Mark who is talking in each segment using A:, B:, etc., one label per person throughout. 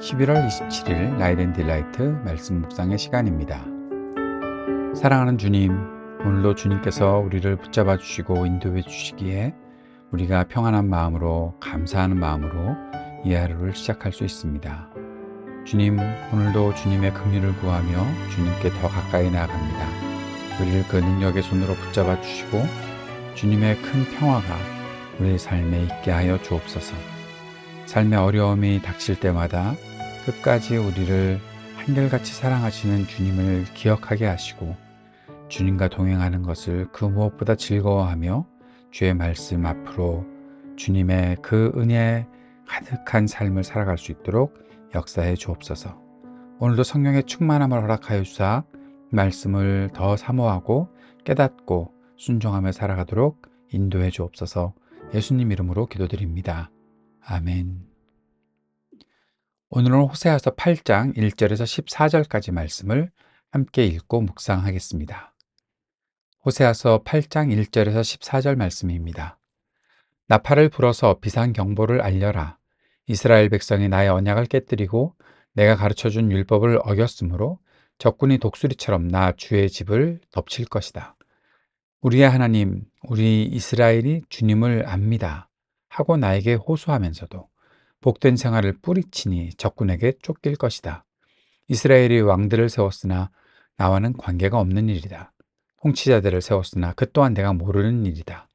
A: 11월 27일 라이덴 딜라이트 말씀 묵상의 시간입니다. 사랑하는 주님, 오늘도 주님께서 우리를 붙잡아 주시고 인도해 주시기에 우리가 평안한 마음으로 감사하는 마음으로 이 하루를 시작할 수 있습니다. 주님, 오늘도 주님의 긍휼을 구하며 주님께 더 가까이 나아갑니다. 우리를 그 능력의 손으로 붙잡아 주시고 주님의 큰 평화가 우리의 삶에 있게 하여 주옵소서. 삶의 어려움이 닥칠 때마다 끝까지 우리를 한결같이 사랑하시는 주님을 기억하게 하시고 주님과 동행하는 것을 그 무엇보다 즐거워하며 주의 말씀 앞으로 주님의 그 은혜 가득한 삶을 살아갈 수 있도록 역사해 주옵소서. 오늘도 성령의 충만함을 허락하여 주사 말씀을 더 사모하고 깨닫고 순종하며 살아가도록 인도해 주옵소서. 예수님 이름으로 기도드립니다. 아멘. 오늘은 호세아서 8장 1절에서 14절까지 말씀을 함께 읽고 묵상하겠습니다. 호세아서 8장 1절에서 14절 말씀입니다. 나팔을 불어서 비상 경보를 알려라. 이스라엘 백성이 나의 언약을 깨뜨리고 내가 가르쳐 준 율법을 어겼으므로 적군이 독수리처럼 나 주의 집을 덮칠 것이다. 우리의 하나님, 우리 이스라엘이 주님을 압니다. 하고 나에게 호소하면서도 복된 생활을 뿌리치니 적군에게 쫓길 것이다. 이스라엘이 왕들을 세웠으나 나와는 관계가 없는 일이다. 통치자들을 세웠으나 그 또한 내가 모르는 일이다.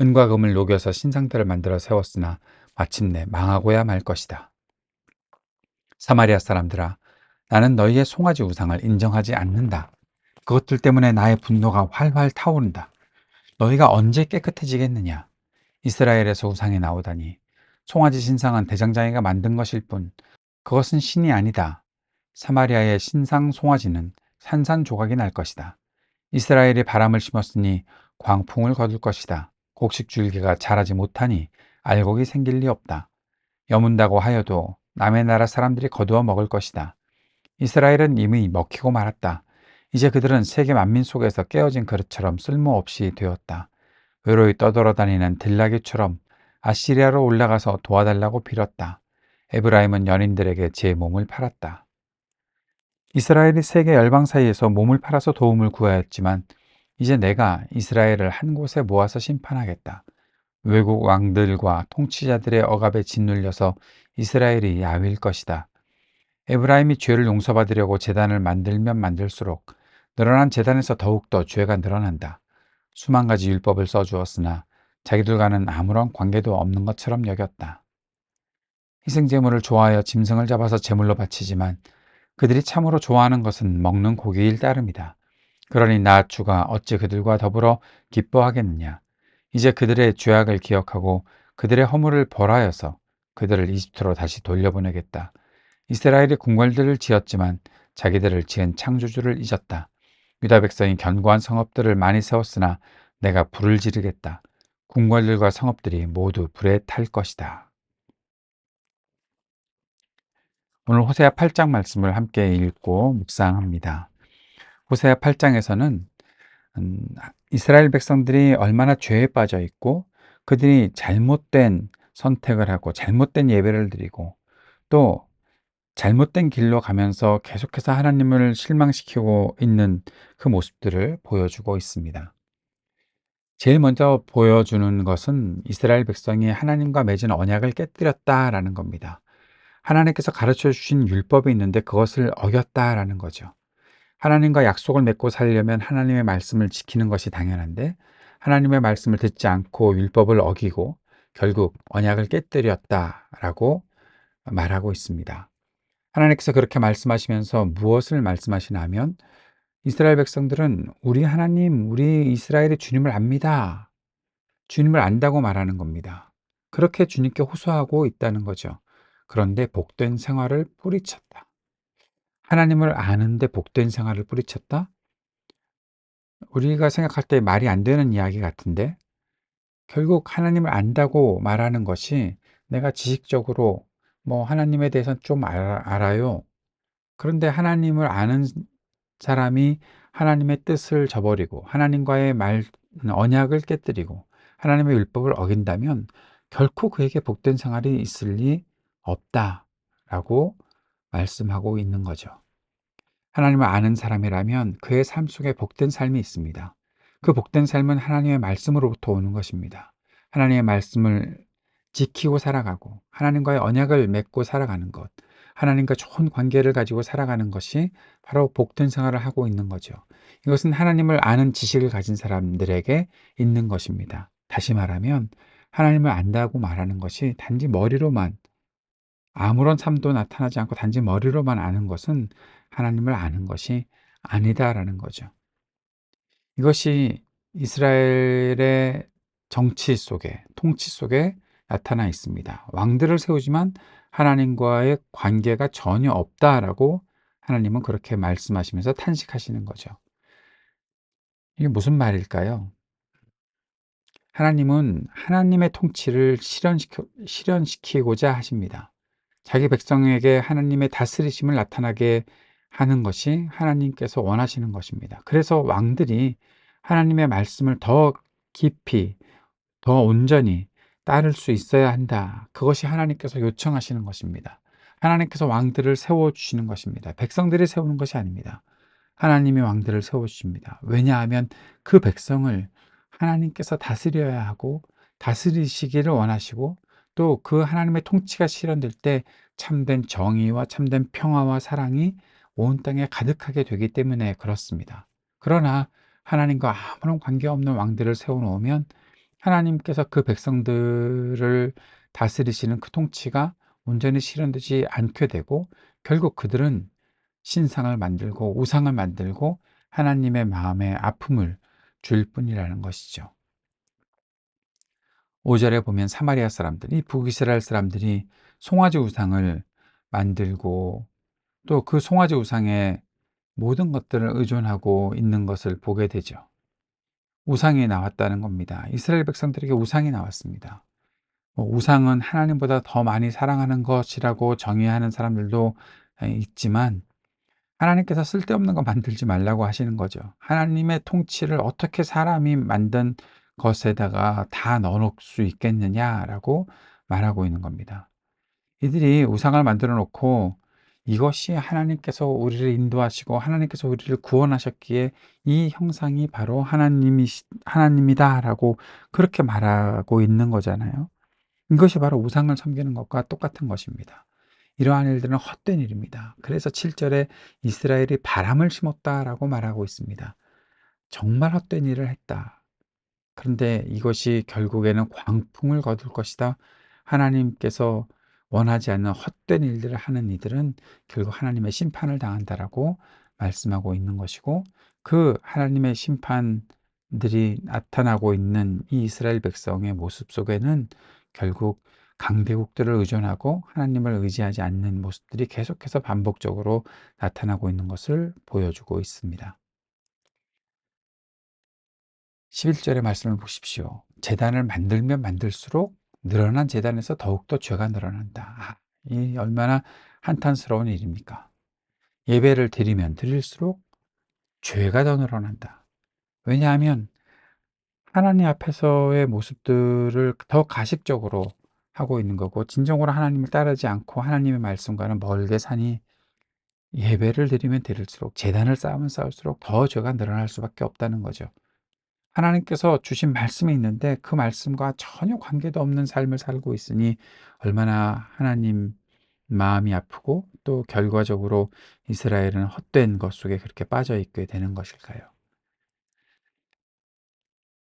A: 은과 금을 녹여서 신상들을 만들어 세웠으나 마침내 망하고야 말 것이다. 사마리아 사람들아, 나는 너희의 송아지 우상을 인정하지 않는다. 그것들 때문에 나의 분노가 활활 타오른다. 너희가 언제 깨끗해지겠느냐? 이스라엘에서 우상이 나오다니 송아지 신상은 대장장이가 만든 것일 뿐 그것은 신이 아니다. 사마리아의 신상 송아지는 산산조각이 날 것이다. 이스라엘이 바람을 심었으니 광풍을 거둘 것이다. 곡식 줄기가 자라지 못하니 알곡이 생길 리 없다. 여문다고 하여도 남의 나라 사람들이 거두어 먹을 것이다. 이스라엘은 이미 먹히고 말았다. 이제 그들은 세계 만민 속에서 깨어진 그릇처럼 쓸모없이 되었다. 외로이 떠돌아다니는 들나귀처럼 아시리아로 올라가서 도와달라고 빌었다. 에브라임은 연인들에게 제 몸을 팔았다. 이스라엘이 세계 열방 사이에서 몸을 팔아서 도움을 구하였지만 이제 내가 이스라엘을 한 곳에 모아서 심판하겠다. 외국 왕들과 통치자들의 억압에 짓눌려서 이스라엘이 야위일 것이다. 에브라임이 죄를 용서받으려고 재단을 만들면 만들수록 늘어난 재단에서 더욱더 죄가 늘어난다. 수만 가지 율법을 써주었으나 자기들과는 아무런 관계도 없는 것처럼 여겼다. 희생제물을 좋아하여 짐승을 잡아서 제물로 바치지만 그들이 참으로 좋아하는 것은 먹는 고기일 따름이다. 그러니 나 주가 어찌 그들과 더불어 기뻐하겠느냐. 이제 그들의 죄악을 기억하고 그들의 허물을 벌하여서 그들을 이집트로 다시 돌려보내겠다. 이스라엘이 궁궐들을 지었지만 자기들을 지은 창조주를 잊었다. 유다 백성이 견고한 성읍들을 많이 세웠으나 내가 불을 지르겠다. 궁궐들과 성읍들이 모두 불에 탈 것이다. 오늘 호세아 8장 말씀을 함께 읽고 묵상합니다. 호세아 8장에서는 음, 이스라엘 백성들이 얼마나 죄에 빠져 있고 그들이 잘못된 선택을 하고 잘못된 예배를 드리고 또 잘못된 길로 가면서 계속해서 하나님을 실망시키고 있는 그 모습들을 보여주고 있습니다. 제일 먼저 보여주는 것은 이스라엘 백성이 하나님과 맺은 언약을 깨뜨렸다라는 겁니다. 하나님께서 가르쳐 주신 율법이 있는데 그것을 어겼다라는 거죠. 하나님과 약속을 맺고 살려면 하나님의 말씀을 지키는 것이 당연한데 하나님의 말씀을 듣지 않고 율법을 어기고 결국 언약을 깨뜨렸다라고 말하고 있습니다. 하나님께서 그렇게 말씀하시면서 무엇을 말씀하시냐면 이스라엘 백성들은 우리 하나님, 우리 이스라엘의 주님을 압니다. 주님을 안다고 말하는 겁니다. 그렇게 주님께 호소하고 있다는 거죠. 그런데 복된 생활을 뿌리쳤다. 하나님을 아는데 복된 생활을 뿌리쳤다? 우리가 생각할 때 말이 안 되는 이야기 같은데 결국 하나님을 안다고 말하는 것이 내가 지식적으로 뭐 하나님에 대해서 좀 알아요. 그런데 하나님을 아는 사람이 하나님의 뜻을 저버리고 하나님과의 말 언약을 깨뜨리고 하나님의 율법을 어긴다면 결코 그에게 복된 생활이 있을 리 없다라고 말씀하고 있는 거죠. 하나님을 아는 사람이라면 그의 삶 속에 복된 삶이 있습니다. 그 복된 삶은 하나님의 말씀으로부터 오는 것입니다. 하나님의 말씀을 지키고 살아가고 하나님과의 언약을 맺고 살아가는 것, 하나님과 좋은 관계를 가지고 살아가는 것이 바로 복된 생활을 하고 있는 거죠. 이것은 하나님을 아는 지식을 가진 사람들에게 있는 것입니다. 다시 말하면 하나님을 안다고 말하는 것이 단지 머리로만 아무런 삶도 나타나지 않고 단지 머리로만 아는 것은 하나님을 아는 것이 아니다라는 거죠. 이것이 이스라엘의 정치 속에, 통치 속에 나타나 있습니다. 왕들을 세우지만 하나님과의 관계가 전혀 없다라고 하나님은 그렇게 말씀하시면서 탄식하시는 거죠. 이게 무슨 말일까요? 하나님은 하나님의 통치를 실현시켜, 실현시키고자 하십니다. 자기 백성에게 하나님의 다스리심을 나타나게 하는 것이 하나님께서 원하시는 것입니다. 그래서 왕들이 하나님의 말씀을 더 깊이, 더 온전히 따를 수 있어야 한다. 그것이 하나님께서 요청하시는 것입니다. 하나님께서 왕들을 세워주시는 것입니다. 백성들이 세우는 것이 아닙니다. 하나님이 왕들을 세워주십니다. 왜냐하면 그 백성을 하나님께서 다스려야 하고 다스리시기를 원하시고 또 그 하나님의 통치가 실현될 때 참된 정의와 참된 평화와 사랑이 온 땅에 가득하게 되기 때문에 그렇습니다. 그러나 하나님과 아무런 관계없는 왕들을 세워놓으면 하나님께서 그 백성들을 다스리시는 그 통치가 온전히 실현되지 않게 되고 결국 그들은 신상을 만들고 우상을 만들고 하나님의 마음에 아픔을 줄 뿐이라는 것이죠. 5절에 보면 사마리아 사람들이 북이스라엘 사람들이 송아지 우상을 만들고 또 그 송아지 우상에 모든 것들을 의존하고 있는 것을 보게 되죠. 우상이 나왔다는 겁니다. 이스라엘 백성들에게 우상이 나왔습니다. 뭐 우상은 하나님보다 더 많이 사랑하는 것이라고 정의하는 사람들도 있지만 하나님께서 쓸데없는 거 만들지 말라고 하시는 거죠. 하나님의 통치를 어떻게 사람이 만든 것에다가 다 넣어놓을 수 있겠느냐라고 말하고 있는 겁니다. 이들이 우상을 만들어 놓고 이것이 하나님께서 우리를 인도하시고 하나님께서 우리를 구원하셨기에 이 형상이 바로 하나님이 하나님이다라고 그렇게 말하고 있는 거잖아요. 이것이 바로 우상을 섬기는 것과 똑같은 것입니다. 이러한 일들은 헛된 일입니다. 그래서 7절에 이스라엘이 바람을 심었다라고 말하고 있습니다. 정말 헛된 일을 했다. 그런데 이것이 결국에는 광풍을 거둘 것이다. 하나님께서 원하지 않는 헛된 일들을 하는 이들은 결국 하나님의 심판을 당한다라고 말씀하고 있는 것이고 그 하나님의 심판들이 나타나고 있는 이 이스라엘 백성의 모습 속에는 결국 강대국들을 의존하고 하나님을 의지하지 않는 모습들이 계속해서 반복적으로 나타나고 있는 것을 보여주고 있습니다. 11절의 말씀을 보십시오. 재단을 만들면 만들수록 늘어난 재단에서 더욱더 죄가 늘어난다. 아, 이 얼마나 한탄스러운 일입니까? 예배를 드리면 드릴수록 죄가 더 늘어난다. 왜냐하면 하나님 앞에서의 모습들을 더 가식적으로 하고 있는 거고 진정으로 하나님을 따르지 않고 하나님의 말씀과는 멀게 사니 예배를 드리면 드릴수록 재단을 쌓으면 쌓을수록 더 죄가 늘어날 수밖에 없다는 거죠. 하나님께서 주신 말씀이 있는데 그 말씀과 전혀 관계도 없는 삶을 살고 있으니 얼마나 하나님 마음이 아프고 또 결과적으로 이스라엘은 헛된 것 속에 그렇게 빠져 있게 되는 것일까요?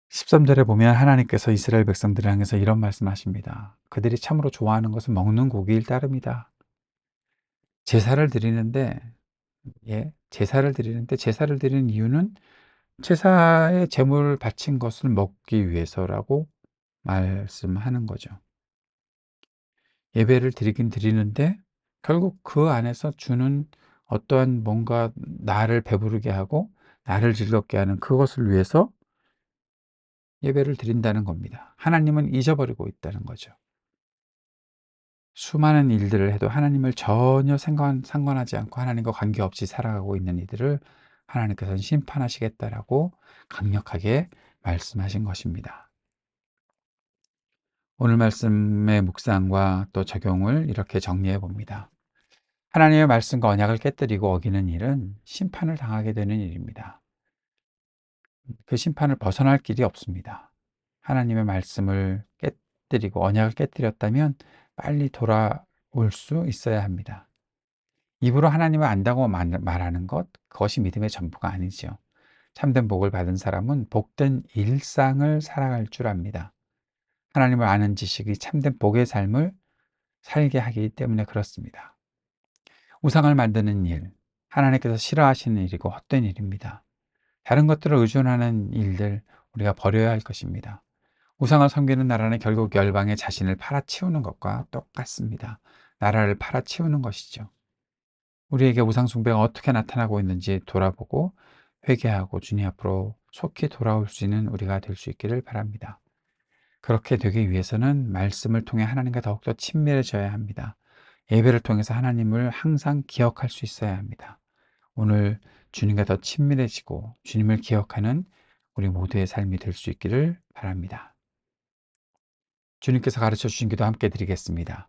A: 13절에 보면 하나님께서 이스라엘 백성들을 향해서 이런 말씀하십니다. 그들이 참으로 좋아하는 것은 먹는 고기일 따름이다. 제사를 드리는데 예, 제사를 드리는데 제사를 드리는 이유는 제사에 제물을 바친 것을 먹기 위해서라고 말씀하는 거죠. 예배를 드리긴 드리는데 결국 그 안에서 주는 어떠한 뭔가 나를 배부르게 하고 나를 즐겁게 하는 그것을 위해서 예배를 드린다는 겁니다. 하나님은 잊어버리고 있다는 거죠. 수많은 일들을 해도 하나님을 전혀 상관, 상관하지 않고 하나님과 관계없이 살아가고 있는 이들을 하나님께서는 심판하시겠다라고 강력하게 말씀하신 것입니다. 오늘 말씀의 묵상과 또 적용을 이렇게 정리해 봅니다. 하나님의 말씀과 언약을 깨뜨리고 어기는 일은 심판을 당하게 되는 일입니다. 그 심판을 벗어날 길이 없습니다. 하나님의 말씀을 깨뜨리고 언약을 깨뜨렸다면 빨리 돌아올 수 있어야 합니다. 입으로 하나님을 안다고 말하는 것, 그것이 믿음의 전부가 아니죠. 참된 복을 받은 사람은 복된 일상을 살아갈 줄 압니다. 하나님을 아는 지식이 참된 복의 삶을 살게 하기 때문에 그렇습니다. 우상을 만드는 일, 하나님께서 싫어하시는 일이고 헛된 일입니다. 다른 것들을 의존하는 일들 우리가 버려야 할 것입니다. 우상을 섬기는 나라는 결국 열방의 자신을 팔아치우는 것과 똑같습니다. 나라를 팔아치우는 것이죠. 우리에게 우상 숭배가 어떻게 나타나고 있는지 돌아보고 회개하고 주님 앞으로 속히 돌아올 수 있는 우리가 될 수 있기를 바랍니다. 그렇게 되기 위해서는 말씀을 통해 하나님과 더욱더 친밀해져야 합니다. 예배를 통해서 하나님을 항상 기억할 수 있어야 합니다. 오늘 주님과 더 친밀해지고 주님을 기억하는 우리 모두의 삶이 될 수 있기를 바랍니다. 주님께서 가르쳐 주신 기도 함께 드리겠습니다.